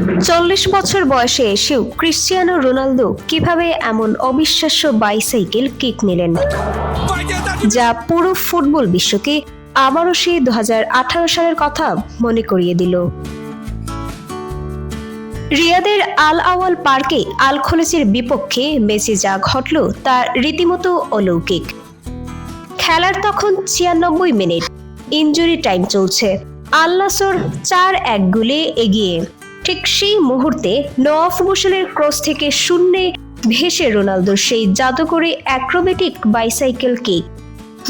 চল্লিশ বছর বয়সে এসেও ক্রিশ্চিয়ানো রোনালদো কীভাবে এমন অবিশ্বাস্য বাইসাইকেল কিক নিলেন? যা পুরো ফুটবল বিশ্বকে আবারও সেই দু হাজার আঠারো সালের কথা মনে করিয়ে দিল। রিয়াদের আল আওয়াল পার্কে আল খোলেসের বিপক্ষে মেসি যা ঘটল তা রীতিমতো অলৌকিক। খেলার তখন ছিয়ানব্বই মিনিট। ইনজুরি টাইম চলছে। আল্লাসর চার এক গুলে এগিয়ে ঠিক সেই মুহূর্তে নওয়াফ মোশালের ক্রস থেকে শূন্যে ভেসে রোনালদোর সেই জাদুকরী অ্যাক্রোবেটিক বাইসাইকেল কিক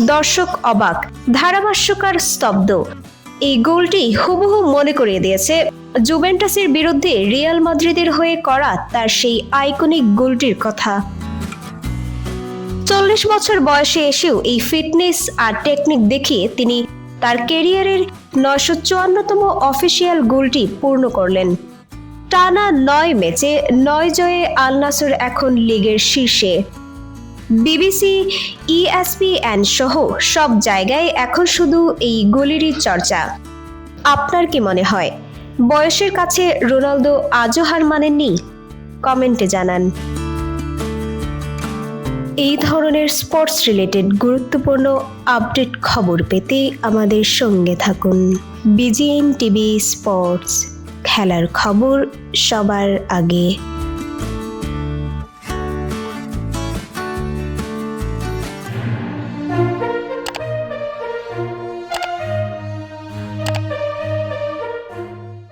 দর্শক অবাক, ধারাভাষ্যকার স্তব্ধ। এই গোলটি হুবহু মনে করিয়ে দিয়েছে জুভেন্টাসের বিরুদ্ধে রিয়াল মাদ্রিদের হয়ে করা তার সেই আইকনিক গোলটির কথা। চল্লিশ বছর বয়সে এসেও এই ফিটনেস আর টেকনিক দেখিয়ে তিনি তার কেরিয়ারের নয়শো চুয়ান্নতম অফিসিয়াল গোলটি পূর্ণ করলেন। টানা নয় ম্যাচে নয় জয়ে আল নাসর এখন লিগের শীর্ষে। বিবিসি, ইএসপিএন সহ সব জায়গায় এখন শুধু এই গোলেরই চর্চা। আপনার কি মনে হয়, বয়সের কাছে রোনালদো আজও হার মানেননি? কমেন্টে জানান। এই ধরনের স্পোর্টস রিলেটেড গুরুত্বপূর্ণ আপডেট খবর পেতে আমাদের সঙ্গে থাকুন। বিজিএন টিভি স্পোর্টস খেলার খবর সবার আগে।